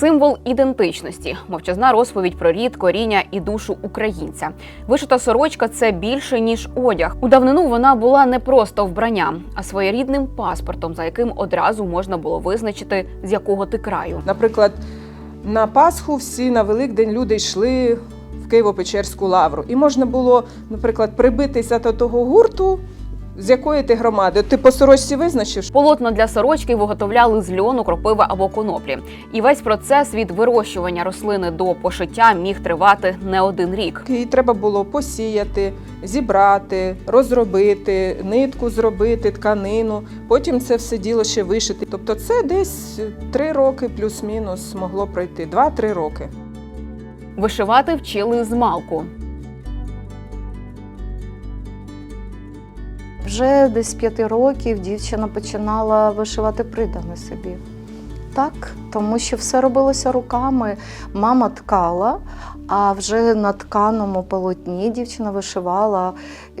Символ ідентичності, мовчазна розповідь про рід, коріння і душу українця. Вишита сорочка це більше ніж одяг. У давнину вона була не просто вбранням, а своєрідним паспортом, за яким одразу можна було визначити, з якого ти краю. Наприклад, на Пасху всі на Великдень люди йшли в Києво-Печерську лавру. І можна було, наприклад, прибитися до того гурту, з якої ти громади. Ти по сорочці визначив, Полотна для сорочки виготовляли з льону, кропиви або коноплі. І весь процес від вирощування рослини до пошиття міг тривати не один рік. Її треба було посіяти, зібрати, розробити, нитку зробити, тканину. Потім це все діло ще вишити. Тобто це десь три роки плюс-мінус могло пройти. Два-три роки. Вишивати вчили з малку. Вже десь з п'яти років дівчина починала вишивати придане собі. Так, тому що все робилося руками. Мама ткала, а вже на тканому полотні дівчина вишивала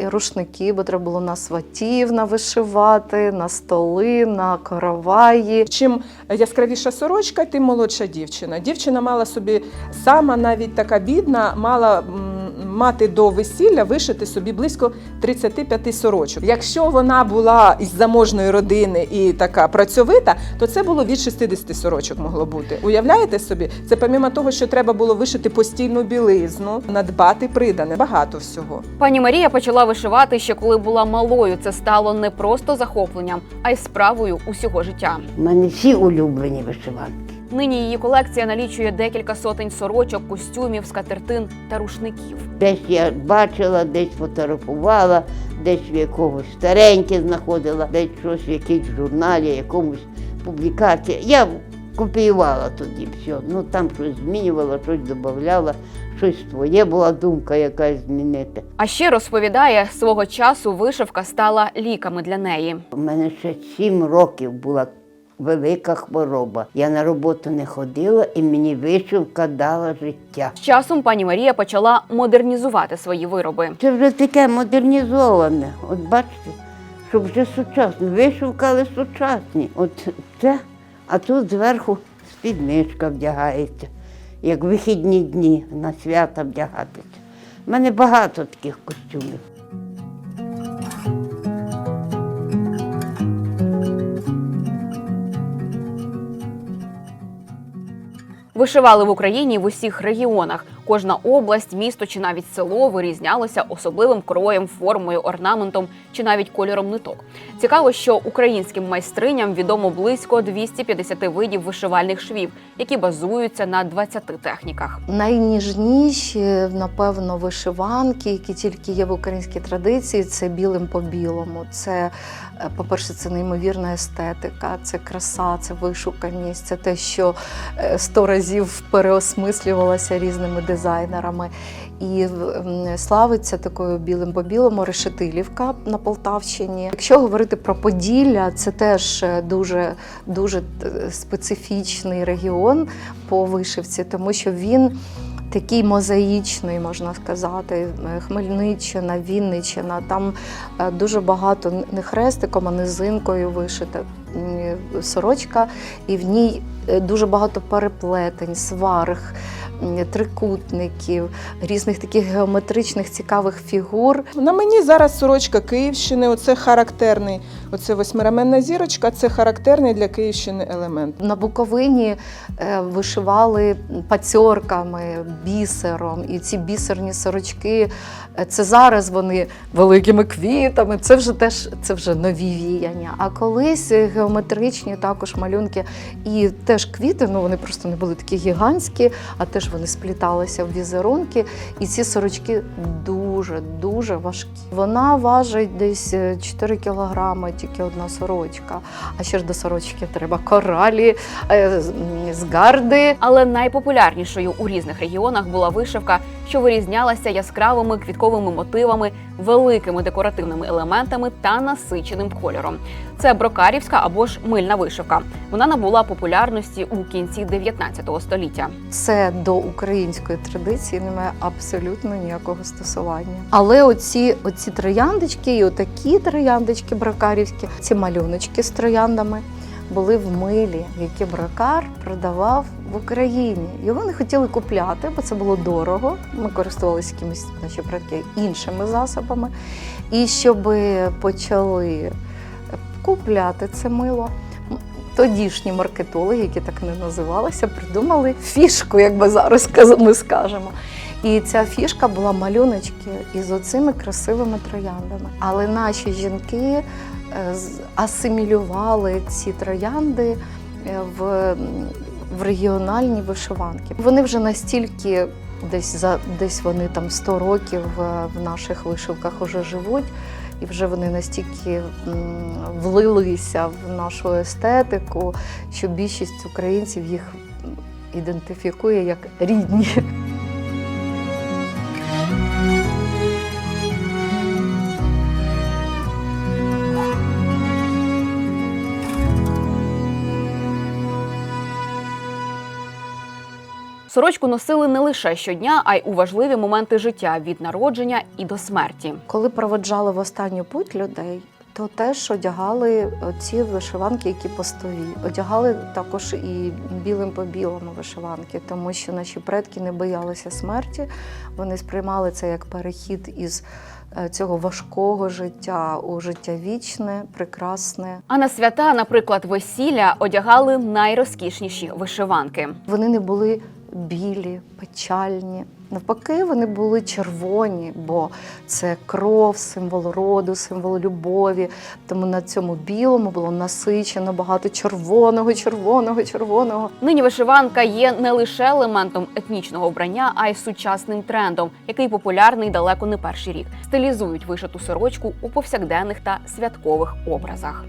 рушники, бо треба було на сватів навишивати, на столи, на короваї. Чим яскравіша сорочка, тим молодша дівчина. Дівчина мала собі сама навіть така бідна, мала мати до весілля вишити собі близько 35 сорочок. Якщо вона була із заможної родини і така працьовита, то це було від 60 сорочок могло бути. Уявляєте собі? Це помімо того, що треба було вишити постільну білизну, надбати придане, багато всього. Пані Марія почала вишивати ще коли була малою. Це стало не просто захопленням, а й справою усього життя. У мене всі улюблені вишиванки. Нині її колекція налічує декілька сотень сорочок, костюмів, скатертин та рушників. Десь я бачила, десь фотографувала, десь в якомусь стареньке знаходила, десь щось в якійсь журналі, якомусь публікації. Я копіювала тоді все. Ну там щось змінювала, щось додавала, щось своє була думка якась змінити. А ще розповідає, свого часу вишивка стала ліками для неї. У мене ще сім років була велика хвороба. Я на роботу не ходила і мені вишивка дала життя. З часом пані Марія почала модернізувати свої вироби. Це вже таке модернізоване. От бачите, щоб вже сучасно. Вишивка, але сучасні. От це, а тут зверху спідничка вдягається, як вихідні дні на свята вдягатися. У мене багато таких костюмів. Вишивали в Україні в усіх регіонах. Кожна область, місто чи навіть село вирізнялося особливим кроєм, формою, орнаментом чи навіть кольором ниток. Цікаво, що українським майстриням відомо близько 250 видів вишивальних швів, які базуються на 20 техніках. Найніжніші, напевно, вишиванки, які тільки є в українській традиції, це білим по білому. Це, е, по-перше, це неймовірна естетика, це краса, це вишуканість, це те, що е, сто разів переосмислювалося різними дизайнерами. І славиться такою білим по білому решетилівка на Полтавщині. Якщо говорити про Поділля, це теж е, дуже дуже е, специфічний регіон по вишивці, тому що він такий мозаїчний, можна сказати. Е, Хмельниччина, Вінниччина. Там дуже багато не хрестиком, а низинкою вишита сорочка, і в ній дуже багато переплетень, сварг. Трикутників, різних таких геометричних цікавих фігур. На мені зараз сорочка Київщини, оце характерний, оце восьмираменна зірочка, це характерний для Київщини елемент. На Буковині е, вишивали пацьорками, бісером, і ці бісерні сорочки. е, Це зараз вони великими квітами. Це вже теж це вже нові віяння. А колись е, геометричні також малюнки і теж квіти. Ну вони просто не були такі гігантські, а теж вони спліталися в візерунки. І ці сорочки дуже дуже важкі. Вона важить десь е, 4 кілограми, тільки одна сорочка. А ще ж до сорочки треба коралі, е, з- м, з гарди. Але найпопулярнішою у різних регіонах була вишивка, що вирізнялася яскравими квітковими мотивами, великими декоративними елементами та насиченим кольором. Це брокарівська або ж мильна вишивка. Вона набула популярності у кінці 19 століття. Це до української традиції не має абсолютно ніякого стосування. Але оці, оці трояндочки і отакі трояндочки бракарівські, ці малюночки з трояндами. були в милі, які бракар продавав в Україні. Його не хотіли купляти, бо це було дорого. Ми користувалися якимись наші предки іншими засобами. І щоб почали купляти це мило. Тодішні маркетологи, які так не називалися, придумали фішку, як би зараз ми скажемо. І ця фішка була малюночки із оцими красивими трояндами. Але наші жінки е, асимілювали ці троянди е, в, в регіональні вишиванки. Вони вже настільки десь за десь вони там 100 років е, в наших вишивках уже живуть. І вже вони настільки влилися в нашу естетику, що більшість українців їх ідентифікує як рідні. Сорочку носили не лише щодня, а й у важливі моменти життя від народження і до смерті. Коли проводжали в останню путь людей, то теж одягали ці вишиванки, які постові. Одягали також і білим по білому вишиванки, тому що наші предки не боялися смерті. Вони сприймали це як перехід із е, цього важкого життя у життя вічне, прекрасне. А на свята, наприклад, весілля одягали найрозкішніші вишиванки. Вони не були білі, печальні. Навпаки, вони були червоні, бо це кров, символ роду, символ любові. Тому на цьому білому було насичено багато червоного, червоного, червоного. Нині вишиванка є не лише елементом етнічного вбрання, а й сучасним трендом, який популярний далеко не перший рік. Стилізують вишиту сорочку у повсякденних та святкових образах.